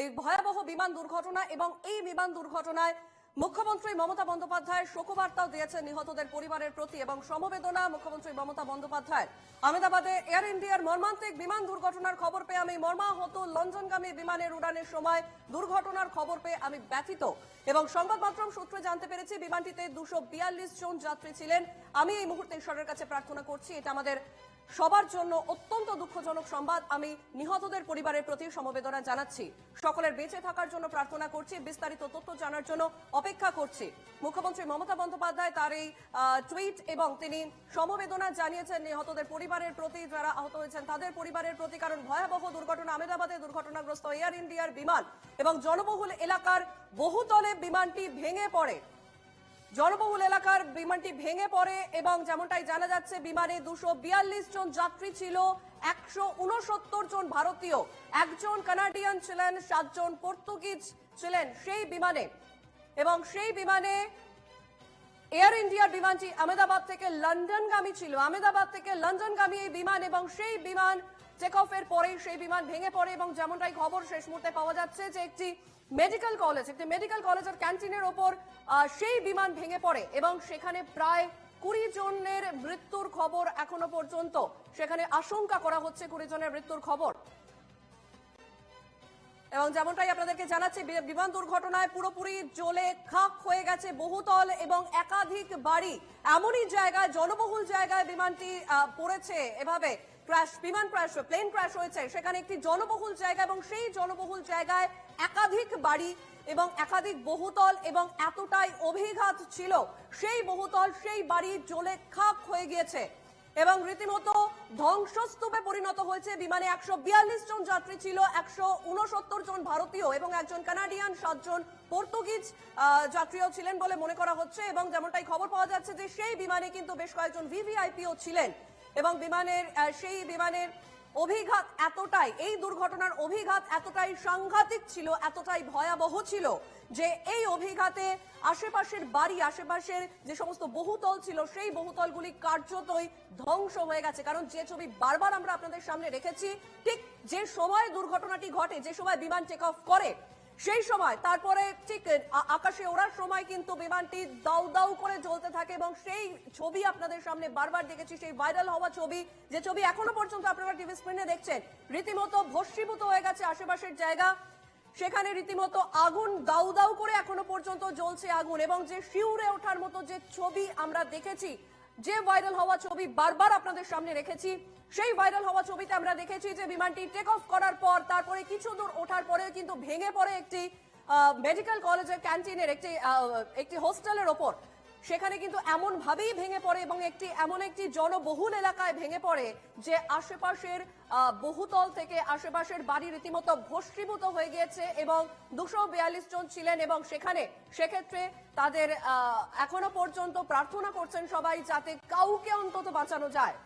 এই ভয়াবহ বিমান দুর্ঘটনা এবং এই বিমান দুর্ঘটনায় মুখ্যমন্ত্রী মমতা বন্দ্যোপাধ্যায় শোকবার্তাও দিয়েছেন নিহতদের পরিবারের প্রতি এবং সমবেদনা মুখ্যমন্ত্রী মমতা বন্দ্যোপাধ্যায় আহমেদাবাদে এয়ার ইন্ডিয়ার মর্মান্তিক বিমান দুর্ঘটনার খবর পেয়ে আমি মর্মাহত লন্ডনগামী বিমানের উড়ানের সময় দুর্ঘটনার খবর পেয়ে আমি ব্যথিত। এবং সংবাদ মাধ্যম সূত্রে জানতে পেরেছি, বিমানটিতে দুশো বিয়াল্লিশ জন যাত্রী ছিলেন। আমি এই মুহূর্তে ঈশ্বরের কাছে প্রার্থনা করছি, এটা আমাদের সবার জন্য অত্যন্ত দুঃখজনক সংবাদ আমি নিহতদের পরিবারের প্রতি সমবেদনা জানাচ্ছি। সকলের বেঁচে থাকার জন্য প্রার্থনা করছি, বিস্তারিত তথ্য জানার জন্য অপেক্ষা করছি। মুখ্যমন্ত্রী মমতা বন্দ্যোপাধ্যায় তার এই টুইট এবং তিনি সমবেদনা জানিয়েছেন নিহতদের পরিবারের প্রতি, যারা আহত হয়েছেন তাদের পরিবারের প্রতি, কারণ ভয়াবহ দুর্ঘটনা আহমেদাবাদে দুর্ঘটনাগ্রস্ত এয়ার ইন্ডিয়ার বিমান এবং জনবহুল এলাকার বহুতলে বিমানটি ভেঙে পড়ে। জনবহুল এলাকার বিমানটি ভেঙে পড়ে এবং যেমনটাই জানা যাচ্ছে, বিমানে দুশো বিয়াল্লিশ জন যাত্রী ছিল, একশো উনসত্তর জন ভারতীয়, একজন কানাডিয়ান ছিলেন, সাতজন পর্তুগিজ ছিলেন সেই বিমানে। এবং সেই বিমানে এয়ার ইন্ডিয়ার বিমানটি আহমেদাবাদ থেকে লন্ডনগামী ছিল আহমেদাবাদ থেকে লন্ডনগামী এই বিমান এবং সেই বিমান টেক অফের পরেই সেই বিমান ভেঙে পড়ে এবং যেমনটাই খবর শেষ মুহূর্তে পাওয়া যাচ্ছে যে একটি মেডিকেল কলেজ একটি মেডিকেল কলেজের ক্যান্টিনের ওপর সেই বিমান ভেঙে পড়ে এবং সেখানে প্রায় কুড়ি জনের মৃত্যুর খবর এখনও পর্যন্ত। সেখানে আশঙ্কা করা হচ্ছে কুড়ি জনের মৃত্যুর খবর। এবং যেমনটাই আপনাদেরকে জানাচ্ছি বিমান দুর্ঘটনায় পুরোপুরি জ্বলে খাক হয়ে গেছে বহুতল এবং একাধিক বাড়ি। এমনই জায়গায়, জনবহুল জায়গায় বিমানটি পড়েছে এভাবে। ক্র্যাশ, বিমান ক্র্যাশ, প্লেন ক্র্যাশ হয়েছে। সেখানে একটি জনবহুল জায়গা এবং সেই জনবহুল জায়গায় একাধিক বাড়ি এবং একাধিক বহুতল এবং এতটাই অভিঘাত ছিল। সেই বহুতল, সেই বাড়ি জ্বলে খাক হয়ে গিয়েছে। এবং রীতিমতো ধ্বংসস্তূপে পরিণত হয়েছে বিমানে একশো বিয়াল্লিশ জন যাত্রী ছিল, একশো উনসত্তর জন ভারতীয় এবং একজন কানাডিয়ান, সাতজন পর্তুগিজ যাত্রীও ছিলেন বলে মনে করা হচ্ছে এবং যেমনটাই খবর পাওয়া যাচ্ছে যে সেই বিমানে কিন্তু বেশ কয়েকজন ভিভিআইপিও ছিলেন এবং বিমানের সেই বিমানের অভিঘাত এতটাই, এই দুর্ঘটনার অভিঘাত এতটাই সাংঘাতিক ছিল, এতটাই ভয়াবহ ছিল যে এই অভিঘাতে আশেপাশের বাড়ি, আশেপাশের যে সমস্ত বহুতল ছিল, সেই বহুতলগুলি কার্যতই ধ্বংস হয়ে গেছে। কারণ যে ছবি বারবার আমরা আপনাদের সামনে রেখেছি, ঠিক যে সময় দুর্ঘটনাটি ঘটে, যে সময় বিমান টেক অফ করে সেই সময়, তারপরে ঠিক আকাশে ওড়ার সময় কিন্তু বিমানটি দাউ দাউ করে জ্বলতে থাকে এবং সেই ছবি আপনাদের সামনে বারবার দেখেছি, সেই ভাইরাল হওয়া ছবি। যে ছবি এখনও পর্যন্ত আপনারা টিভি স্ক্রিনে দেখছেন, রীতিমতো ভস্মীভূত হয়ে গেছে আশেপাশের জায়গা। সেখানে রীতিমতো আগুন দাউ দাউ করে এখনও পর্যন্ত জ্বলছে আগুন এবং যে শিউরে ওঠার মতো যে ছবি আমরা দেখেছি যে ভাইরাল হওয়া ছবি বারবার আপনাদের সামনে রেখেছি, সেই ভাইরাল হওয়া ছবিতে আমরা দেখেছি যে বিমানটি টেক অফ করার পর, তারপরে কিছু দূর ওঠার পরে কিন্তু ভেঙে পড়ে একটি মেডিকেল কলেজের ক্যান্টিনের একটি একটি হোস্টেলের ওপর। সেখানে কিন্তু এমন ভাবেই ভেঙে পড়ে এবং একটি, এমন একটি জনবহুল এলাকায় ভেঙে পড়ে যে আশেপাশের বহুতল থেকে আশেপাশের বাড়ি রীতিমতো ভস্মীভূত হয়ে গিয়েছে এবং দুশো বিয়াল্লিশ জন ছিলেন এবং সেখানে সেক্ষেত্রে তাদের এখনও পর্যন্ত প্রার্থনা করছেন সবাই যাতে কাউকে অন্তত বাঁচানো যায়।